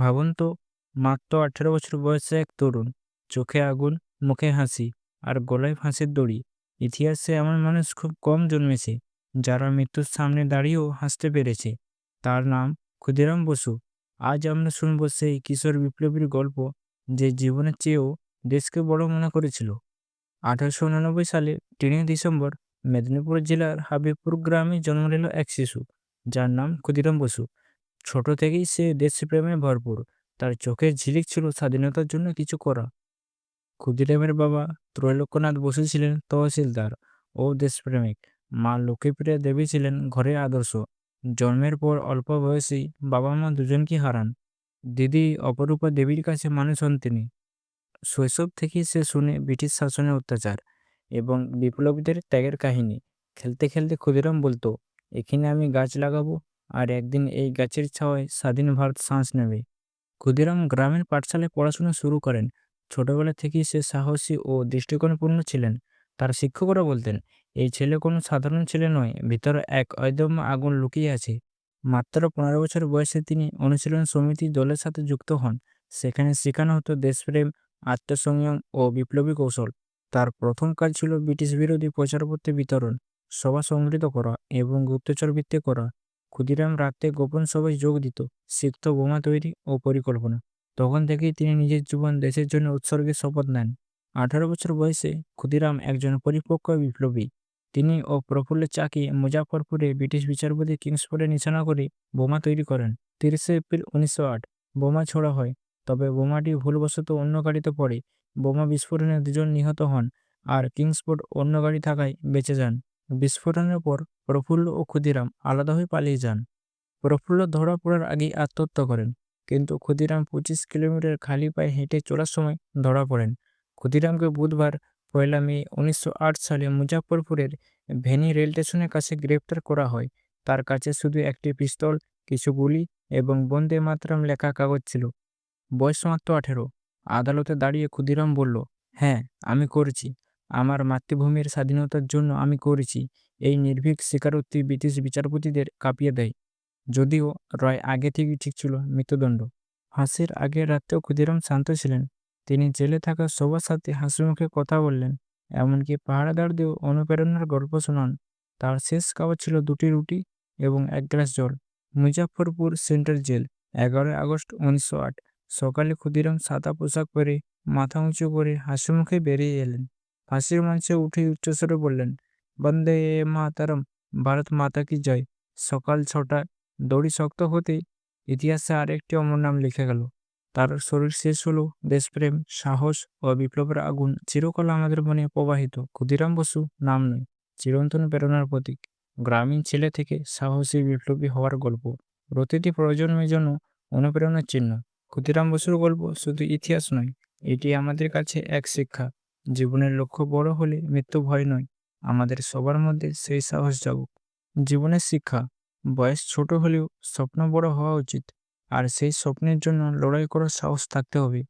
ভাবুন তো, মাত্র আঠেরো বছর বয়সে এক তরুণ, চোখে আগুন, মুখে হাসি আর গলায় ফাঁসির দড়ি। ইতিহাসে এমন মানুষ খুব কম জন্মেছে, যারা মৃত্যুর সামনে দাঁড়িয়েও হাসতে পেরেছে। তার নাম ক্ষুদিরাম বসু। আজ আমরা শুনব সেই কিশোর বিপ্লবীর গল্প যে জীবনের চেয়েও দেশকে বড় মনে করেছিল। আঠারোশো উনানব্বই সালে তিনই ডিসেম্বর মেদিনীপুর জেলার হাবিবপুর গ্রামে জন্ম নিল এক শিশু, যার নাম ক্ষুদিরাম বসু। ছোট থেকেই সে দেশপ্রেমে ভরপুর। তার চোখের ঝিলিক ছিল স্বাধীনতার জন্য কিছু করা। ক্ষুদিরামের বাবা ত্রৈলোক্যনাথ বসু ছিলেন তহসিলদার ও দেশপ্রেমিক। মা লক্ষ্মীপ্রিয়া দেবী ছিলেন ঘরের আদর্শ। জন্মের পর অল্প বয়সেই বাবা মা দুজনকে হারান। দিদি অপরূপা দেবীর কাছে মানুষ হন তিনি। শৈশব থেকেই সে শুনে ব্রিটিশ শাসনের অত্যাচার এবং বিপ্লবীদের ত্যাগের কাহিনী। খেলতে খেলতে ক্ষুদিরাম বলতো, এখানে আমি গাছ লাগাবো আর একদিন এই গাছের ছাওয়ায় স্বাধীন ভারত শ্বাস নেবে। ক্ষুদিরাম গ্রামের পাঠশালায় পড়াশোনা শুরু করেন। ছোটবেলা থেকেই সে সাহসী ও দৃষ্টিকোণপূর্ণ ছিলেন। তার শিক্ষকরা বলতেন, এই ছেলে কোনো সাধারণ ছেলে নয়, ভিতরে এক অদম্য আগুন লুকিয়ে আছে। মাত্র পনেরো বছর বয়সে তিনি অনুশীলন সমিতি দলের সাথে যুক্ত হন। সেখানে শেখানো হতো দেশপ্রেম, আত্মসংযম ও বিপ্লবী কৌশল। তার প্রথম কাজ ছিল ব্রিটিশ বিরোধী প্রচারপত্র বিতরণ। সভা সংগঠিত করা এবং গুপ্তচর ভিত্তি করা। ক্ষুদিরাম রাতে গোপন সভায় যোগ দিত শিখত বোমা তৈরি ও পরিকল্পনা। তখন থেকেই তিনি নিজের জীবন দেশের জন্য উৎসর্গের শপথ নেন। আঠারো বছর বয়সে ক্ষুদিরাম একজন পরিপক্ক বিপ্লবী। তিনি ও প্রফুল্ল চাকি মুজাফরপুরে ব্রিটিশ বিচারপতি কিংসফোর্ডে নিশানা করে বোমা তৈরি করেন। তিরিশে এপ্রিল উনিশশো আট, বোমা ছোড়া হয়, তবে বোমাটি ভুলবশত অন্য গাড়িতে পড়ে। বোমা বিস্ফোরণে দুজন নিহত হন, আর কিংসফোর্ড অন্য গাড়ি থাকায় বেঁচে যান। বিস্ফোরণের পর প্রফুল্ল ও ক্ষুদিরাম আলাদা হয়ে পালিয়ে যান। প্রফুল্ল ধরা পড়ার আগেই আত্মহত্যা করেন, কিন্তু ক্ষুদিরাম পঁচিশ কিলোমিটার খালি পায়ে হেঁটে চলার সময় ধরা পড়েন। ক্ষুদিরামকে বুধবার পয়লা মে উনিশশো আট সালে মুজাফরপুরের ভেনি রেল স্টেশনের কাছে গ্রেপ্তার করা হয়। তার কাছে শুধু একটি পিস্তল, কিছু গুলি এবং বন্দে মাতরম লেখা কাগজ ছিল। বয়স মাত্র আঠেরো। আদালতে দাঁড়িয়ে ক্ষুদিরাম বলল হ্যাঁ আমি করেছি। আমার মাতৃভূমির স্বাধীনতার জন্য আমি করেছি। এই নির্ভীক স্বীকারোক্তি ব্রিটিশ বিচারপতিদের কাঁপিয়ে দেয়। যদিও রয় আগে থেকেই ঠিক ছিল মৃত্যুদণ্ড। ফাঁসির আগের রাতেও ক্ষুদিরাম শান্ত ছিলেন। তিনি জেলে থাকা সবার সাথে হাসিমুখে কথা বললেন, এমনকি পাহারাদারদেরও অনুপ্রেরণার গল্প শোনান। তার শেষ খাবার ছিল দুটি রুটি এবং এক গ্লাস জল। মুজাফরপুর সেন্ট্রাল জেল, এগারোই আগস্ট উনিশশো আট। সকালে ক্ষুদিরাম সাদা পোশাক পরে মাথা উঁচু করে হাসিমুখে বেরিয়ে এলেন। ফাঁসির মঞ্চে উঠে উচ্চস্বরে বললেন, বন্দে মাতারম, ভারত মাতা কি জয়? সকাল ছটায় দড়ি শক্ত হতেই ইতিহাসে আরেকটি অমর নাম লিখে গেল। তার শরীর শেষ হলো, দেশপ্রেম, সাহস ও বিপ্লবের আগুন চিরকাল আমাদের মনে প্রবাহিত। ক্ষুদিরাম বসু, নাম নয়, চিরন্তন প্রেরণার প্রতীক। গ্রামীণ ছেলে থেকে সাহসী বিপ্লবী হওয়ার গল্প। প্রতিটি প্রজন্মের জন্য অনুপ্রেরণার চিহ্ন। ক্ষুদিরাম বসুর গল্প শুধু ইতিহাস নয়, এটি আমাদের কাছে এক শিক্ষা। জীবনের লক্ষ্য বড় হলে মৃত্যু ভয় নয়। আমাদের সবার মধ্যে সেই সাহস জাগুক। জীবনের শিক্ষা, বয়স ছোট হলেও স্বপ্ন বড় হওয়া উচিত। আর সেই স্বপ্নের জন্য লড়াই করার সাহস থাকতে হবে।